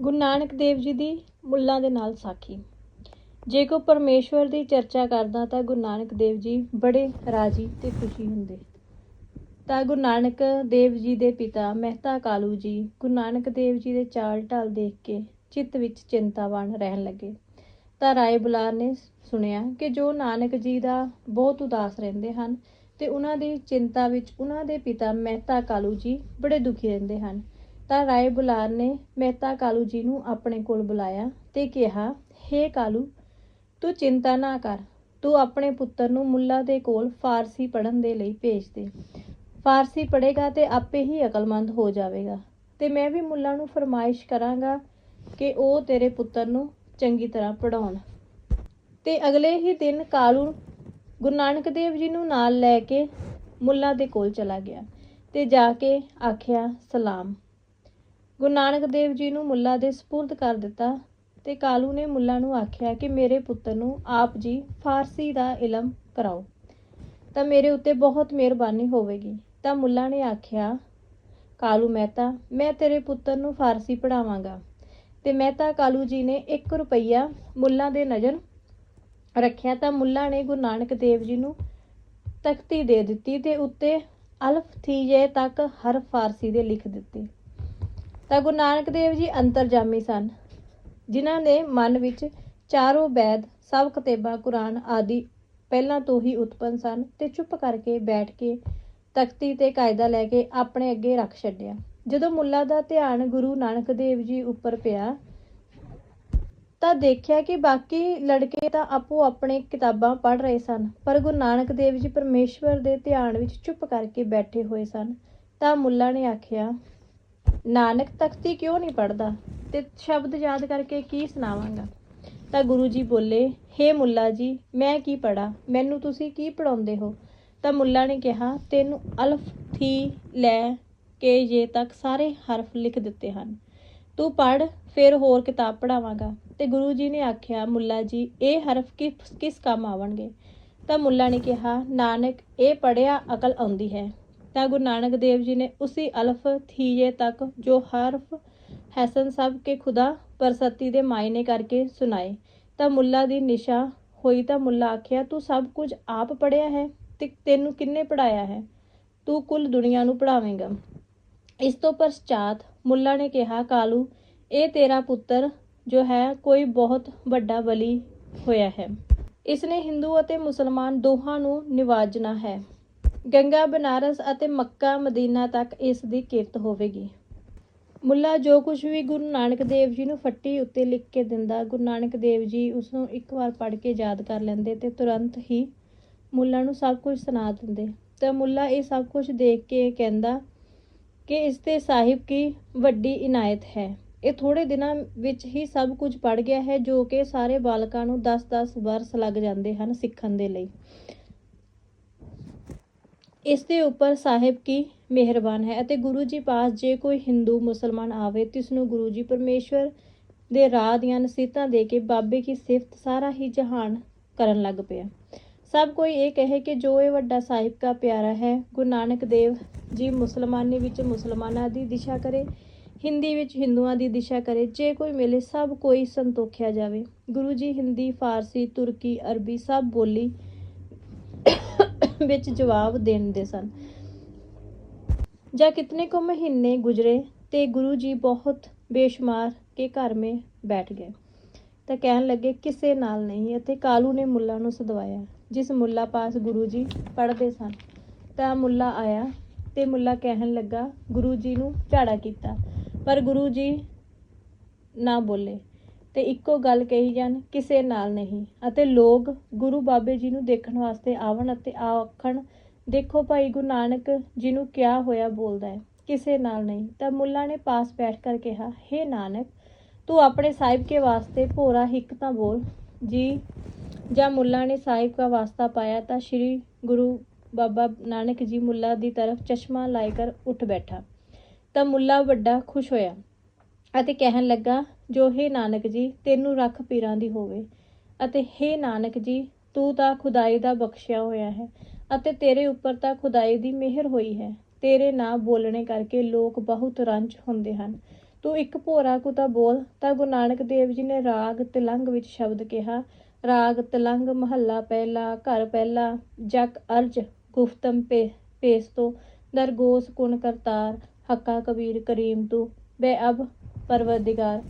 ਗੁਰੂ ਨਾਨਕ ਦੇਵ ਜੀ ਦੀ ਮੁੱਲਾਂ ਦੇ ਨਾਲ ਸਾਖੀ। ਜੇ ਕੋ ਪਰਮੇਸ਼ਵਰ ਦੀ ਚਰਚਾ ਕਰਦਾ ਤਾਂ ਗੁਰੂ ਨਾਨਕ ਦੇਵ ਜੀ ਬੜੇ ਰਾਜੀ ਤੇ ਖੁਸ਼ੀ ਹੁੰਦੇ। ਤਾਂ ਗੁਰੂ ਨਾਨਕ ਦੇਵ ਜੀ ਦੇ ਪਿਤਾ ਮਹਿਤਾ ਕਾਲੂ ਜੀ ਗੁਰੂ ਨਾਨਕ ਦੇਵ ਜੀ ਦੇ ਚਾਲ ਢਾਲ ਦੇਖ ਕੇ ਚਿੱਤ ਵਿੱਚ ਚਿੰਤਾਵਾਨ ਰਹਿਣ ਲੱਗੇ। ਤਾਂ ਰਾਏ ਬੁਲਾਰ ਨੇ ਸੁਣਿਆ ਕਿ ਜੋ ਨਾਨਕ ਜੀ ਦਾ ਬਹੁਤ ਉਦਾਸ ਰਹਿੰਦੇ ਹਨ ਤੇ ਉਹਨਾਂ ਦੀ ਚਿੰਤਾ ਵਿੱਚ ਉਹਨਾਂ ਦੇ ਪਿਤਾ ਮਹਿਤਾ ਕਾਲੂ ਜੀ ਬੜੇ ਦੁਖੀ ਰਹਿੰਦੇ ਹਨ। ਤਾਂ ਰਾਏ ਬੁਲਾਰ ਨੇ ਮਹਿਤਾ ਕਾਲੂ ਜੀ ਨੂੰ ਆਪਣੇ ਕੋਲ ਬੁਲਾਇਆ ਤੇ ਕਿਹਾ, ਹੇ ਕਾਲੂ, ਤੂੰ ਚਿੰਤਾ ਨਾ ਕਰ। ਤੂੰ ਆਪਣੇ ਪੁੱਤਰ ਨੂੰ ਮੁੱਲਾ ਦੇ ਕੋਲ ਫਾਰਸੀ ਪੜ੍ਹਨ ਦੇ ਲਈ ਭੇਜ ਦੇ। ਫਾਰਸੀ ਪੜ੍ਹੇਗਾ ਤੇ ਆਪੇ ਹੀ ਅਕਲਮੰਦ ਹੋ ਜਾਵੇਗਾ। ਤੇ ਮੈਂ ਵੀ ਮੁੱਲਾ ਨੂੰ ਫਰਮਾਇਸ਼ ਕਰਾਂਗਾ ਕਿ ਉਹ ਤੇਰੇ ਪੁੱਤਰ ਨੂੰ ਚੰਗੀ ਤਰ੍ਹਾਂ ਪੜਾਉਣ ਤੇ ਅਗਲੇ ਹੀ ਦਿਨ ਕਾਲੂ ਗੁਰੂ ਨਾਨਕ ਦੇਵ ਜੀ ਨੂੰ ਨਾਲ ਲੈ ਕੇ ਮੁੱਲਾ ਦੇ ਕੋਲ ਚਲਾ ਗਿਆ ਤੇ ਜਾ ਕੇ ਆਖਿਆ, ਸਲਾਮ। ਗੁਰੂ ਨਾਨਕ ਦੇਵ ਜੀ ਨੂੰ ਮੁੱਲਾ ਦੇ ਸਪੁਰਦ ਕਰ ਦਿੱਤਾ ਤੇ ਕਾਲੂ ਨੇ ਮੁੱਲਾ ਨੂੰ ਆਖਿਆ ਕਿ ਮੇਰੇ ਪੁੱਤਰ ਨੂੰ ਆਪ ਜੀ ਫਾਰਸੀ ਦਾ ਇਲਮ ਕਰਾਓ, ਤਾਂ ਮੇਰੇ ਉੱਤੇ ਬਹੁਤ ਮਿਹਰਬਾਨੀ ਹੋਵੇਗੀ। ਤਾਂ ਮੁੱਲਾ ਨੇ ਆਖਿਆ, ਕਾਲੂ ਮਹਿਤਾ, ਮੈਂ ਤੇਰੇ ਪੁੱਤਰ ਨੂੰ ਫਾਰਸੀ ਪੜਾਵਾਂਗਾ ਤੇ ਮਹਿਤਾ ਕਾਲੂ ਜੀ ਨੇ 1 ਰੁਪਈਆ ਮੁੱਲਾ ਦੇ ਨਜ਼ਰ ਰੱਖਿਆ, ਤਾਂ ਮੁੱਲਾ ਨੇ ਗੁਰੂ ਨਾਨਕ ਦੇਵ ਜੀ ਨੂੰ ਤਖਤੀ ਦੇ ਦਿੱਤੀ ਤੇ ਉੱਤੇ ਅਲਫ ਥੀਜੇ ਤੱਕ ਹਰ ਫਾਰਸੀ ਦੇ ਲਿਖ ਦਿੱਤੇ। ਤਾਂ ਗੁਰੂ ਨਾਨਕ ਦੇਵ ਜੀ ਅੰਤਰਜਾਮੀ ਸਨ, ਜਿਨ੍ਹਾਂ ਦੇ ਮਨ ਵਿੱਚ ਚਾਰੋਂ ਵੈਦ, ਸਭ ਕਿਤਾਬਾਂ, ਕੁਰਾਨ ਆਦਿ ਪਹਿਲਾਂ ਤੋਂ ਹੀ ਉਤਪੰਨ ਸਨ ਤੇ ਚੁੱਪ ਕਰਕੇ ਬੈਠ ਕੇ ਤਖਤੀ ਤੇ ਕਾਇਦਾ ਲੈ ਕੇ ਆਪਣੇ ਅੱਗੇ ਰੱਖ ਛੱਡਿਆ। ਜਦੋਂ ਮੁੱਲਾ ਦਾ ਧਿਆਨ ਗੁਰੂ ਨਾਨਕ ਦੇਵ ਜੀ ਉੱਪਰ ਪਿਆ, ਤਾਂ ਦੇਖਿਆ ਕਿ ਬਾਕੀ ਲੜਕੇ ਤਾਂ ਆਪੋ ਆਪਣੇ ਕਿਤਾਬਾਂ ਪੜ੍ਹ ਰਹੇ ਸਨ, ਪਰ ਗੁਰੂ ਨਾਨਕ ਦੇਵ ਜੀ ਪਰਮੇਸ਼ਵਰ ਦੇ ਧਿਆਨ ਵਿੱਚ ਚੁੱਪ ਕਰਕੇ ਬੈਠੇ ਹੋਏ ਸਨ। ਤਾਂ ਮੁੱਲਾ ਨੇ ਆਖਿਆ ਨਾਨਕ ਤਖਤੀ ਕਿਉਂ ਨਹੀਂ ਪੜਦਾ ਤੇ ਸ਼ਬਦ ਯਾਦ ਕਰਕੇ ਕੀ ਸੁਣਾਵਾਂਗਾ? ਤਾਂ ਗੁਰੂ ਜੀ ਬੋਲੇ, ਹੇ ਮੁੱਲਾ ਜੀ, ਮੈਂ ਕੀ ਪੜਾ ਮੈਨੂੰ ਤੁਸੀਂ ਕੀ ਪੜਾਉਂਦੇ ਹੋ? ਤਾਂ ਮੁੱਲਾ ਨੇ ਕਿਹਾ, ਤੈਨੂੰ ਅਲਫ, ਥੀ, ਲੈ ਕੇ ਜੇ ਤੱਕ ਸਾਰੇ ਹਰਫ ਲਿਖ ਦਿੱਤੇ ਹਨ। ਤੂੰ ਪੜ ਫਿਰ ਹੋਰ ਕਿਤਾਬ ਪੜਾਵਾਂਗਾ ਤੇ ਗੁਰੂ ਜੀ ਨੇ ਆਖਿਆ, ਮੁੱਲਾ ਜੀ, ਇਹ ਹਰਫ ਕਿਸ ਕਿਸ ਕੰਮ ਆਵਣਗੇ? ਤਾਂ ਮੁੱਲਾ ਨੇ ਕਿਹਾ, ਨਾਨਕ, ਇਹ ਪੜਿਆ ਅਕਲ ਆਉਂਦੀ ਹੈ। ਤਾਂ ਗੁਰੂ ਨਾਨਕ ਦੇਵ ਜੀ ਨੇ ਉਸੇ ਅਲਫ ਥੀਜੇ ਤੱਕ ਜੋ ਹਰਫ ਹਸਨ ਸਭ ਕੇ ਖੁਦਾ ਪਰਸਤੀ ਦੇ ਮਾਇਨੇ ਕਰਕੇ ਸੁਣਾਏ। ਤਾਂ ਮੁੱਲਾ ਦੀ ਨਿਸ਼ਾ ਹੋਈ ਤਾਂ ਮੁੱਲਾ ਆਖਿਆ, ਤੂੰ ਸਭ ਕੁਝ ਆਪ ਪੜਿਆ ਹੈ ਤੇ ਤੈਨੂੰ ਕਿੰਨੇ ਪੜਾਇਆ ਹੈ? ਤੂੰ ਕੁੱਲ ਦੁਨੀਆ ਨੂੰ ਪੜਾਵੇਂਗਾ ਇਸ ਤੋਂ ਪਰਚਾਤ ਮੁੱਲਾ ਨੇ ਕਿਹਾ, ਕਾਲੂ, ਇਹ ਤੇਰਾ ਪੁੱਤਰ ਜੋ ਹੈ ਕੋਈ ਬਹੁਤ ਵੱਡਾ ਬਲੀ ਹੋਇਆ ਹੈ। ਇਸ ਨੇ ਹਿੰਦੂ ਅਤੇ ਮੁਸਲਮਾਨ ਦੋਹਾਂ ਨੂੰ ਨਿਵਾਜਣਾ ਹੈ। ਗੰਗਾ, ਬਨਾਰਸ ਅਤੇ ਮੱਕਾ ਮਦੀਨਾ ਤੱਕ ਇਸ ਦੀ ਕਿਰਤ ਹੋਵੇਗੀ। ਮੁੱਲਾ ਜੋ ਕੁਝ ਵੀ ਗੁਰੂ ਨਾਨਕ ਦੇਵ ਜੀ ਨੂੰ ਫੱਟੀ ਉੱਤੇ ਲਿਖ ਕੇ ਦਿੰਦਾ, ਗੁਰੂ ਨਾਨਕ ਦੇਵ ਜੀ ਉਸ ਨੂੰ ਇੱਕ ਵਾਰ ਪੜ੍ਹ ਕੇ ਯਾਦ ਕਰ ਲੈਂਦੇ ਤੇ ਤੁਰੰਤ ਹੀ ਮੁੱਲਾ ਨੂੰ ਸਭ ਕੁਝ ਸੁਣਾ ਦਿੰਦੇ। ਤਾਂ ਮੁੱਲਾ ਇਹ ਸਭ ਕੁਝ ਦੇਖ ਕੇ ਕਹਿੰਦਾ ਕਿ ਇਸ ਤੇ ਸਾਹਿਬ ਕੀ ਵੱਡੀ ਇਨਾਇਤ ਹੈ। ਇਹ ਥੋੜੇ ਦਿਨਾਂ ਵਿੱਚ ਹੀ ਸਭ ਕੁਝ ਪੜ ਗਿਆ ਹੈ, ਜੋ ਕਿ ਸਾਰੇ ਬਾਲਕਾਂ ਨੂੰ 10-10 ਵਰਸ ਲੱਗ ਜਾਂਦੇ ਹਨ ਸਿੱਖਣ ਦੇ ਲਈ। ਇਸ ਦੇ ਉੱਪਰ ਸਾਹਿਬ ਕੀ ਮਿਹਰਬਾਨ ਹੈ ਅਤੇ ਗੁਰੂ ਜੀ ਪਾਸ ਜੇ ਕੋਈ ਹਿੰਦੂ ਮੁਸਲਮਾਨ ਆਵੇ ਤਿਸ ਨੂੰ ਗੁਰੂ ਜੀ ਪਰਮੇਸ਼ਵਰ ਦੇ ਰਾਹ ਦੀਆਂ ਨਸੀਹਤਾਂ ਦੇ ਕੇ ਬਾਬੇ ਕੀ ਸਿਫਤ ਸਾਰਾ ਹੀ ਜਹਾਨ ਕਰਨ ਲੱਗ ਪਿਆ। ਸਭ ਕੋਈ ਇਹ ਕਹੇ ਕਿ ਜੋ ਇਹ ਵੱਡਾ ਸਾਹਿਬ ਦਾ ਪਿਆਰਾ ਹੈ, ਗੁਰੂ ਨਾਨਕ ਦੇਵ ਜੀ ਮੁਸਲਮਾਨੀ ਵਿੱਚ ਮੁਸਲਮਾਨਾਂ ਦੀ ਦਿਸ਼ਾ ਕਰੇ, ਹਿੰਦੀ ਵਿੱਚ ਹਿੰਦੂਆਂ ਦੀ ਦਿਸ਼ਾ ਕਰੇ, ਜੇ ਕੋਈ ਮਿਲੇ ਸਭ ਕੋਈ ਸੰਤੋਖਿਆ ਜਾਵੇ। ਗੁਰੂ ਜੀ ਹਿੰਦੀ, ਫਾਰਸੀ, ਤੁਰਕੀ, ਅਰਬੀ ਸਭ ਬੋਲੀ ਵਿੱਚ ਜਵਾਬ ਦੇਣਦੇ ਸਨ। ਜਾਂ ਕਿਤਨੇ ਕੁ ਮਹੀਨੇ ਗੁਜ਼ਰੇ ਤੇ ਗੁਰੂ ਜੀ ਬਹੁਤ ਬੇਸ਼ੁਮਾਰ ਕੇ ਘਰ ਮੇ ਬੈਠ ਗਏ। ਤਾਂ ਕਹਿਣ ਲੱਗੇ, ਕਿਸੇ ਨਾਲ ਨਹੀਂ ਅਤੇ ਕਾਲੂ ਨੇ ਮੁੱਲਾ ਨੂੰ ਸਦਵਾਇਆ, ਜਿਸ ਮੁੱਲਾ ਪਾਸ ਗੁਰੂ ਜੀ ਪੜ੍ਹਦੇ ਸਨ। ਤਾਂ ਮੁੱਲਾ ਆਇਆ ਤੇ ਮੁੱਲਾ ਕਹਿਣ ਲੱਗਾ, ਗੁਰੂ ਜੀ ਨੂੰ ਝਾੜਾ ਕੀਤਾ, ਪਰ ਗੁਰੂ ਜੀ ਨਾ ਬੋਲੇ। ਤੇ ਇੱਕੋ ਗੱਲ ਕਹੀ ਜਾਣ, ਕਿਸੇ ਨਾਲ ਨਹੀਂ। ਅਤੇ ਲੋਕ ਗੁਰੂ ਬਾਬੇ ਜੀ ਨੂੰ ਦੇਖਣ ਵਾਸਤੇ ਆਵਣ ਅਤੇ ਆਖਣ, ਦੇਖੋ ਭਾਈ ਗੁਰੂ ਨਾਨਕ ਜੀ ਨੂੰ ਕਿਆ ਹੋਇਆ ਬੋਲਦਾ ਹੈ। ਕਿਸੇ ਨਾਲ ਨਹੀਂ। ਤਾਂ ਮੁੱਲਾ ਨੇ ਪਾਸ ਬੈਠ ਕਰ ਕਿਹਾ हे ਨਾਨਕ, ਤੂੰ ਆਪਣੇ ਸਾਹਿਬ ਕੇ ਵਾਸਤੇ ਭੋਰਾ ਹਿੱਕ ਤਾਂ ਬੋਲ। ਜੀ, ਜਾਂ ਮੁੱਲਾ ਨੇ ਸਾਹਿਬ ਦਾ ਵਾਸਤਾ ਪਾਇਆ ਤਾਂ ਸ਼੍ਰੀ ਗੁਰੂ ਬਾਬਾ ਨਾਨਕ ਜੀ ਮੁੱਲਾ ਦੀ ਤਰਫ ਚਸ਼ਮਾ ਲਾਇ ਕਰ ਉੱਠ ਬੈਠਾ। ਤਾਂ ਮੁੱਲਾ ਵੱਡਾ ਖੁਸ਼ ਹੋਇਆ ਅਤੇ ਕਹਿਣ ਲੱਗਾ ਜੋ ਹੈ ਨਾਨਕ ਜੀ, ਤੈਨੂੰ ਰੱਖ ਪੀਰਾਂ ਦੀ ਹੋਵੇ। ਅਤੇ ਹੈ ਨਾਨਕ ਜੀ, ਤੂੰ ਤਾਂ ਖੁਦਾਈ ਦਾ ਬਖਸ਼ਿਆ ਹੋਇਆ ਹੈ ਅਤੇ ਤੇਰੇ ਉੱਪਰ ਤਾਂ ਖੁਦਾਈ ਦੀ ਮਿਹਰ ਹੋਈ ਹੈ। ਤੇਰੇ ਨਾਂ ਬੋਲਣੇ ਕਰਕੇ ਲੋਕ ਬਹੁਤ ਰੰਜ ਹੁੰਦੇ ਹਨ। ਤੂੰ ਇੱਕ ਭੋਰਾ ਕੁ ਤਾਂ ਬੋਲ, ਤਾਂ ਗੁਰੂ ਨਾਨਕ ਦੇਵ ਜੀ ਨੇ ਰਾਗ ਤਿਲੰਗ ਵਿੱਚ ਸ਼ਬਦ ਕਿਹਾ। ਰਾਗ ਤਿਲੰਗ, ਮਹੱਲਾ ਪਹਿਲਾ, ਘਰ ਪਹਿਲਾ ਜਕ ਅਰਜ, ਗੁਫਤਮ ਪੇ, ਪੇਸ ਦਰਗੋਸ ਕੁਨ ਕਰਤਾਰ, ਹੱਕਾ ਕਬੀਰ ਕਰੀਮ ਤੂੰ ਬੇ ਅਬ ਪਰਵਰਦਿਗਾਰ।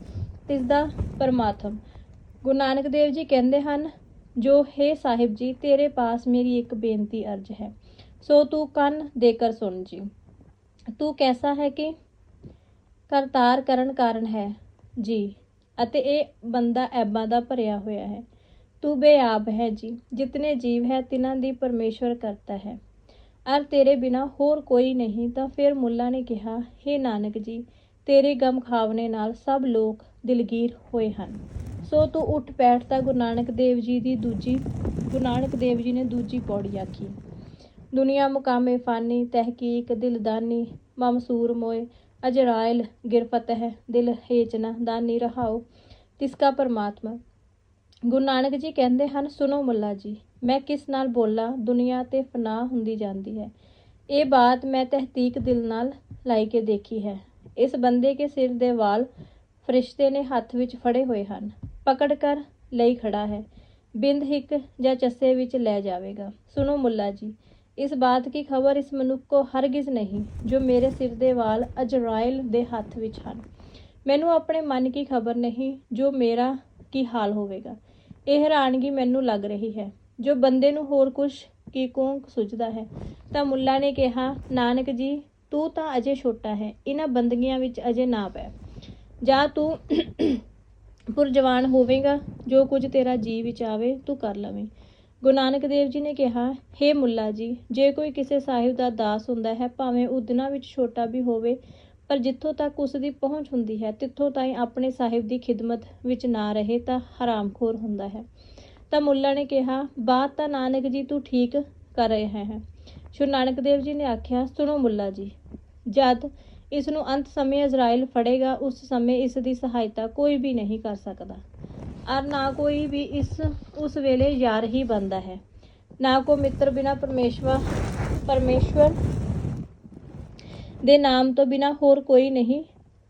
ਇਸ ਦਾ ਪਰਮਾਤਮ ਗੁਰੂ ਨਾਨਕ ਦੇਵ ਜੀ ਕਹਿੰਦੇ ਹਨ, ਜੋ ਹੈ ਸਾਹਿਬ ਜੀ, ਤੇਰੇ ਪਾਸ ਮੇਰੀ ਇੱਕ ਬੇਨਤੀ ਅਰਜ ਹੈ। ਸੋ ਤੂੰ ਕੰਨ ਦੇ ਕਰ ਸੁਣ ਜੀ। ਤੂੰ ਕੈਸਾ ਹੈ ਕਿ ਕਰਤਾਰ ਕਰਨ ਕਾਰਨ ਹੈ ਜੀ ਅਤੇ ਇਹ ਬੰਦਾ ਐਬਾਂ ਦਾ ਭਰਿਆ ਹੋਇਆ ਹੈ। ਤੂੰ ਬੇਆਬ ਹੈ ਜੀ, ਜਿਤਨੇ ਜੀਵ ਹੈ, ਤਿਨਾਂ ਦੀ ਪਰਮੇਸ਼ਵਰ ਕਰਤਾ ਹੈ। ਅਰ ਤੇਰੇ ਬਿਨਾ ਹੋਰ ਕੋਈ ਨਹੀਂ। ਤਾਂ ਫਿਰ ਮੁੱਲਾ ਨੇ ਕਿਹਾ हे ਨਾਨਕ ਜੀ ਤੇਰੇ ਗਮ ਖਾਵਨੇ ਨਾਲ ਸਭ ਲੋਕ ਦਿਲਗੀਰ ਹੋਏ ਹਨ। ਸੋ ਤੂੰ ਉੱਠ ਬੈਠ ਤਾਂ ਗੁਰੂ ਨਾਨਕ ਦੇਵ ਜੀ ਦੀ ਦੂਜੀ, ਗੁਰੂ ਨਾਨਕ ਦੇਵ ਜੀ ਨੇ ਦੂਜੀ ਪੌੜੀ ਆਖੀ। ਦੁਨੀਆ ਮੁਕਾਮੇ ਫਾਨੀ, ਤਹਿਕੀਕ ਦਿਲਦਾਨੀ ਮਮਸੂਰ ਮੋਏ, ਅਜਰਾਇਲ ਗਿਰਫਤ ਹੈ ਦਿਲ ਹੇਚਨਾ ਦਾਨੀ ਰਹਾਓ ਤਿਸਕਾ ਪਰਮਾਤਮਾ। ਗੁਰੂ ਨਾਨਕ ਜੀ ਕਹਿੰਦੇ ਹਨ, ਸੁਣੋ ਮੁੱਲਾ ਜੀ, ਮੈਂ ਕਿਸ ਨਾਲ ਬੋਲਾਂ, ਦੁਨੀਆ ਤੇ ਫਨਾ ਹੁੰਦੀ ਜਾਂਦੀ ਹੈ। ਇਹ ਬਾਤ ਮੈਂ ਤਹਿਕੀਕ ਦਿਲ ਨਾਲ ਲਾਈ ਕੇ ਦੇਖੀ ਹੈ। ਇਸ ਬੰਦੇ ਕੇ ਸਿਰ ਦੇ ਵਾਲ ਫਰਿਸ਼ਤੇ ਨੇ ਹੱਥ ਵਿੱਚ ਫੜੇ ਹੋਏ ਹਨ। ਪਕੜ ਕਰ ਲਈ ਖੜਾ ਹੈ। ਬਿੰਦ ਹਿੱਕ ਜਾਂ ਚੱਸੇ ਵਿੱਚ ਲੈ ਜਾਵੇਗਾ। ਸੁਣੋ ਮੁੱਲਾ ਜੀ, ਇਸ ਬਾਤ ਕੀ ਖਬਰ ਇਸ ਮਨੁੱਖ ਕੋ ਹਰਗਿਜ਼ ਨਹੀਂ, ਜੋ ਮੇਰੇ ਸਿਰ ਦੇ ਵਾਲ ਅਜਰਾਇਲ ਦੇ ਹੱਥ ਵਿੱਚ ਹਨ। ਮੈਨੂੰ ਆਪਣੇ ਮਨ ਕੀ ਖਬਰ ਨਹੀਂ, ਜੋ ਮੇਰਾ ਕੀ ਹਾਲ ਹੋਵੇਗਾ। ਇਹ ਹੈਰਾਨਗੀ ਮੈਨੂੰ ਲੱਗ ਰਹੀ ਹੈ। ਜੋ ਬੰਦੇ ਨੂੰ ਹੋਰ ਕੁਝ ਕੀ ਕੋਂ ਸੁਝਦਾ ਹੈ, ਤਾਂ ਮੁੱਲਾ ਨੇ ਕਿਹਾ, ਨਾਨਕ ਜੀ ਤੂੰ ਤਾਂ ਅਜੇ ਛੋਟਾ ਹੈ, ਇਹਨਾਂ ਬੰਦਗੀਆਂ ਵਿੱਚ ਅਜੇ ਨਾ ਪੈ। ਜਾਂ ਤੂੰ ਪੁਰਜਵਾਨ ਹੋਵੇਗਾ, ਜੋ ਕੁਝ ਤੇਰਾ ਜੀ ਵਿੱਚ ਆਵੇ, ਤੂੰ ਕਰ ਲਵੇਂ। ਗੁਰੂ ਨਾਨਕ ਦੇਵ ਜੀ ਨੇ ਕਿਹਾ हे ਮੁੱਲਾ ਜੀ, ਜੇ ਕੋਈ ਕਿਸੇ ਸਾਹਿਬ ਦਾ ਦਾਸ ਹੁੰਦਾ ਹੈ, ਭਾਵੇਂ ਉਹ ਦਿਨਾਂ ਵਿੱਚ ਛੋਟਾ ਵੀ ਹੋਵੇ, ਪਰ ਜਿੱਥੋਂ ਤੱਕ ਉਸ ਦੀ ਪਹੁੰਚ ਹੁੰਦੀ ਹੈ, ਤਿੱਥੋਂ ਤਾਈਂ ਆਪਣੇ ਸਾਹਿਬ ਦੀ ਖਿਦਮਤ ਵਿੱਚ ਨਾ ਰਹੇ ਤਾਂ ਹਰਾਮਖੋਰ ਹੁੰਦਾ ਹੈ। ਤਾਂ ਮੁੱਲਾ ਨੇ ਕਿਹਾ, ਬਾਤ ਤਾਂ ਨਾਨਕ ਜੀ ਤੂੰ ਠੀਕ ਕਰ ਰਹੇ ਹੈ। ਸ਼੍ਰੀ ਨਾਨਕ ਦੇਵ ਜੀ ਨੇ ਆਖਿਆ, ਸੁਣੋ ਮੁੱਲਾ ਜੀ, ਜਦ ਇਸ ਨੂੰ ਅੰਤ ਸਮੇਂ ਇਜ਼ਰਾਈਲ ਫੜੇਗਾ, ਉਸ ਸਮੇਂ ਇਸ ਦੀ ਸਹਾਇਤਾ ਕੋਈ ਵੀ ਨਹੀਂ ਕਰ ਸਕਦਾ। ਔਰ ਨਾ ਕੋਈ ਵੀ ਇਸ, ਉਸ ਵੇਲੇ ਯਾਰ ਹੀ ਬਣਦਾ ਹੈ। ਨਾ ਕੋ ਮਿੱਤਰ ਬਿਨਾ ਪਰਮੇਸ਼ਵਰ ਪਰਮੇਸ਼ਵਰ ਦੇ ਨਾਮ ਤੋਂ ਬਿਨਾ ਹੋਰ ਕੋਈ ਨਹੀਂ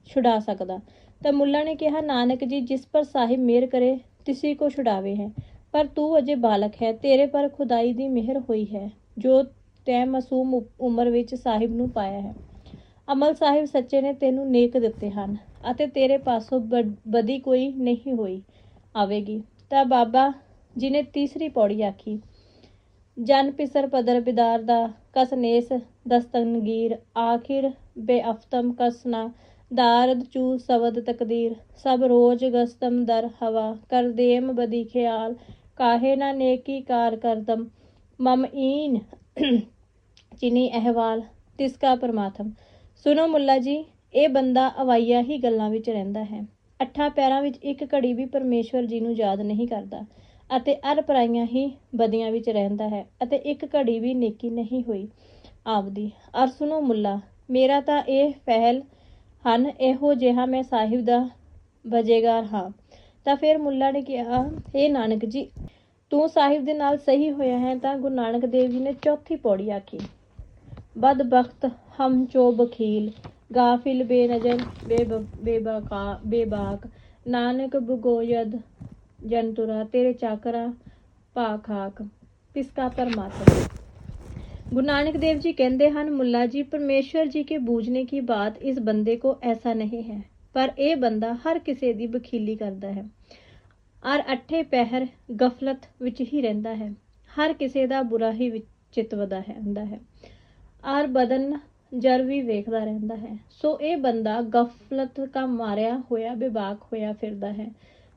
ਛੁਡਾ ਸਕਦਾ। ਤਾਂ ਮੁੱਲਾ ਨੇ ਕਿਹਾ, ਨਾਨਕ ਜੀ, ਜਿਸ ਪਰ ਸਾਹਿਬ ਮਿਹਰ ਕਰੇ, ਤਿਸੀ ਕੋ ਛੁਡਾਵੇ ਹੈ। ਪਰ ਤੂੰ ਅਜੇ ਬਾਲਕ ਹੈ, ਤੇਰੇ ਪਰ ਖੁਦਾਈ ਦੀ ਮਿਹਰ ਹੋਈ ਹੈ। ਜੋ ਤੈ ਮਾਸੂਮ ਉਮਰ ਵਿੱਚ ਸਾਹਿਬ ਨੂੰ ਪਾਇਆ ਹੈ। ਅਮਲ ਸਾਹਿਬ ਸੱਚੇ ਨੇ ਤੈਨੂੰ ਨੇਕ ਦਿੱਤੇ ਹਨ ਅਤੇ ਤੇਰੇ ਪਾਸੋਂ ਬਦੀ ਕੋਈ ਨਹੀਂ ਹੋਈ ਆਵੇਗੀ। ਤਾਂ ਬਾਬਾ ਜੀ ਨੇ ਤੀਸਰੀ ਪੌੜੀ ਆਖੀ, ਜਨ ਪਿਸਰ ਪਦਰ ਬਿਦਾਰ ਦਾ ਕਸਨੇਸ ਦਸਤਨਗੀਰ, ਆਖਿਰ ਬੇਅਫਤਮ ਕਸਨਾ ਦਾਰਦ ਚੂ ਸਬਦ ਤਕਦੀਰ, ਸਭ ਰੋਜ ਗਸਤਮ ਦਰ ਹਵਾ ਕਰਦੇਮ ਬਦੀ ਖਿਆਲ, ਕਾਹੇ ਨਾ ਨੇਕੀ ਕਾਰ ਕਰਦਮ, ਮਮ ਈਨ ਚਿਨੀ ਅਹਿਵਾਲ, ਤਿਸਕਾ ਪਰਮਾਤਮ। ਸੁਨੋ ਮੁੱਲਾ ਜੀ, ਇਹ ਬੰਦਾ ਅਵਾਈਆ ਹੀ ਗੱਲਾਂ ਵਿੱਚ ਰਹਿੰਦਾ ਹੈ। ਅੱਠਾਂ ਪੈਰਾਂ ਵਿੱਚ ਇੱਕ ਘੜੀ ਵੀ ਪਰਮੇਸ਼ਵਰ ਜੀ ਨੂੰ ਯਾਦ ਨਹੀਂ ਕਰਦਾ ਅਤੇ ਅਰਪਰਾਈਆਂ ਹੀ ਬਦੀਆਂ ਵਿੱਚ ਰਹਿੰਦਾ ਹੈ ਅਤੇ ਇੱਕ ਘੜੀ ਵੀ ਨੇਕੀ ਨਹੀਂ ਹੋਈ ਆਪਦੀ। ਅਰ ਸੁਨੋ ਮੁੱਲਾ, ਮੇਰਾ ਤਾਂ ਇਹ ਫਹਿਲ ਹਨ, ਇਹੋ ਜਿਹਾ ਮੈਂ ਸਾਹਿਬ ਦਾ ਵਜੇਗਾਰ ਹਾਂ। ਤਾਂ ਫਿਰ ਮੁੱਲਾ ਨੇ ਕਿਹਾ ਇਹ ਨਾਨਕ ਜੀ, ਤੂੰ ਸਾਹਿਬ ਦੇ ਨਾਲ ਸਹੀ ਹੋਇਆ ਹੈ ਤਾਂ ਗੁਰੂ ਨਾਨਕ ਦੇਵ ਜੀ ਨੇ ਚੌਥੀ ਪੌੜੀ ਆਖੀ। ਬਦਬਖਤ ਹਮ ਚੋ ਬਖੀਲ ਗਾਫਿਲ ਬੇਨਜਰ ਬੇਬ ਬੇਬਾਕਾ ਬੇਬਾਕ ਨਾਨਕ ਬਗੋਯਦ ਜਨਤੁਰਾ ਤੇਰੇ ਚਾਕਰਾ ਭਾ ਖਾਕ ਤਿਸਕਾ ਪਰਮਾਤਮਾ गुरु नानक देव जी कहते हैं मुल्ला जी परमेश्वर जी के बूझने की बात इस बंदे को ऐसा नहीं है पर ਇਹ ਬੰਦਾ ਹਰ ਕਿਸੇ ਦੀ ਬਖੀਲੀ ਕਰਦਾ ਹੈ ਔਰ ਅੱਠੇ ਪਹਿਰ ਗਫਲਤ ਵਿੱਚ ਹੀ ਰਹਿੰਦਾ ਹੈ ਹਰ ਕਿਸੇ ਦਾ ਬੁਰਾ ਹੀ ਵਿਚ- ਚਿਤਵਦਾ ਹੈ ਹੁੰਦਾ ਹੈ ਆਰ ਬਦਨ ਜਰ ਵੀ ਵੇਖਦਾ ਰਹਿੰਦਾ ਹੈ। ਸੋ ਇਹ ਬੰਦਾ ਗਫਲਤ ਕਾ ਮਾਰਿਆ ਹੋਇਆ, ਬੇਬਾਕ ਹੋਇਆ ਫਿਰਦਾ ਹੈ।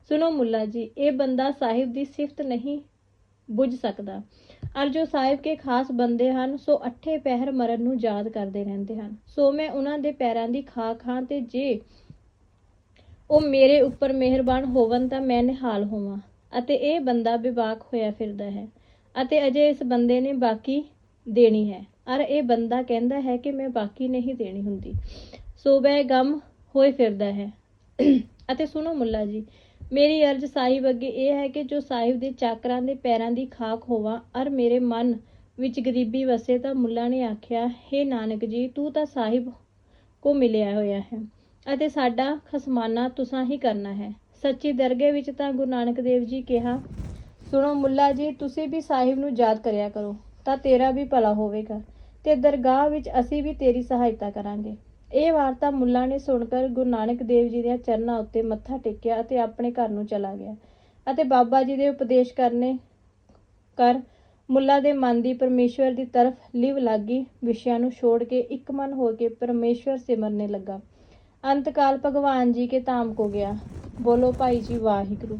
ਸੁਣੋ ਮੁੱਲਾ ਜੀ, ਇਹ ਬੰਦਾ ਸਾਹਿਬ ਦੀ ਸਿਫਤ ਨਹੀਂ ਬੁੱਝ ਸਕਦਾ। ਔਰ ਜੋ ਸਾਹਿਬ ਕੇ ਖਾਸ ਬੰਦੇ ਹਨ, ਸੋ ਅੱਠੇ ਪਹਿਰ ਮਰਨ ਨੂੰ ਯਾਦ ਕਰਦੇ ਰਹਿੰਦੇ ਹਨ। ਸੋ ਮੈਂ ਉਹਨਾਂ ਦੇ ਪੈਰਾਂ ਦੀ ਖਾਕ ਹਾਂ ਤੇ ਜੇ ਉਹ ਮੇਰੇ ਉੱਪਰ ਮਿਹਰਬਾਨ ਹੋਵਨ ਤਾਂ ਮੈਂ ਨਿਹਾਲ ਹੋਵਾਂ ਅਤੇ ਇਹ ਬੰਦਾ ਬੇਬਾਕ ਹੋਇਆ ਫਿਰਦਾ ਹੈ ਅਤੇ ਅਜੇ ਇਸ ਬੰਦੇ ਨੇ ਬਾਕੀ ਦੇਣੀ ਹੈ। ਅਰ ਇਹ ਬੰਦਾ ਕਹਿੰਦਾ ਹੈ ਕਿ ਮੈਂ ਬਾਕੀ ਨਹੀਂ ਦੇਣੀ ਹੁੰਦੀ। ਸੋ ਵੈ ਗਮ ਹੋਏ ਫਿਰਦਾ ਹੈ। ਅਤੇ ਸੁਣੋ ਮੁੱਲਾ ਜੀ, ਮੇਰੀ ਅਰਜ਼ ਸਾਹਿਬ ਅੱਗੇ ਇਹ ਹੈ ਕਿ ਜੋ ਸਾਹਿਬ ਦੇ ਚਾਕਰਾਂ ਦੇ ਪੈਰਾਂ ਦੀ ਖਾਕ ਹੋਵਾਂ, ਅਰ ਮੇਰੇ ਮਨ ਵਿੱਚ ਗਰੀਬੀ ਵਸੇ ਤਾਂ ਮੁੱਲਾ ਨੇ ਆਖਿਆ हे ਨਾਨਕ ਜੀ, ਤੂੰ ਤਾਂ ਸਾਹਿਬ ਕੋ ਮਿਲਿਆ ਹੋਇਆ ਹੈ, ਅਤੇ ਸਾਡਾ ਖਸਮਾਨਾ ਤੁਸਾਂ ਹੀ ਕਰਨਾ ਹੈ। ਸੱਚੀ ਦਰਗਹਿ ਵਿੱਚ ਤਾਂ ਗੁਰੂ ਨਾਨਕ ਦੇਵ ਜੀ ਕਿਹਾ, ਸੁਣੋ ਮੁੱਲਾ ਜੀ, ਤੁਸੀਂ ਵੀ ਸਾਹਿਬ ਨੂੰ ਯਾਦ ਕਰਿਆ ਕਰੋ, ਤਾਂ ਤੇਰਾ ਵੀ ਭਲਾ ਹੋਵੇਗਾ। ਤੇ ਦਰਗਾਹ ਵਿੱਚ ਅਸੀਂ ਵੀ ਤੇਰੀ ਸਹਾਇਤਾ ਕਰਾਂਗੇ। ਇਹ ਵਾਰਤਾ ਮੁੱਲਾ ਨੇ ਸੁਣ ਸੁਣकर ਗੁਰੂ ਨਾਨਕ ਦੇਵ ਜੀ ਦੇ ਚਰਨਾਂ ਉੱਤੇ ਮੱਥਾ ਟੇਕਿਆ ਅਤੇ ਆਪਣੇ ਘਰ ਨੂੰ ਚਲਾ ਗਿਆ ਅਤੇ ਬਾਬਾ ਜੀ ਦੇ ਉਪਦੇਸ਼ ਕਰਨੇ ਕਰ ਮੁੱਲਾ ਦੇ ਮਨ ਦੀ ਪਰਮੇਸ਼ਵਰ ਦੀ ਤਰਫ ਲਿਵ ਲੱਗੀ, ਵਿਸ਼ਿਆਂ ਨੂੰ ਛੋੜ ਕੇ ਇੱਕ ਮਨ ਹੋ ਕੇ ਪਰਮੇਸ਼ਵਰ ਸਿਮਰਨੇ ਲੱਗਾ। ਅੰਤਕਾਲ ਭਗਵਾਨ ਜੀ ਕੇ ਧਾਮ ਕੋ ਗਿਆ। ਬੋਲੋ ਭਾਈ ਜੀ ਵਾਹਿਗੁਰੂ।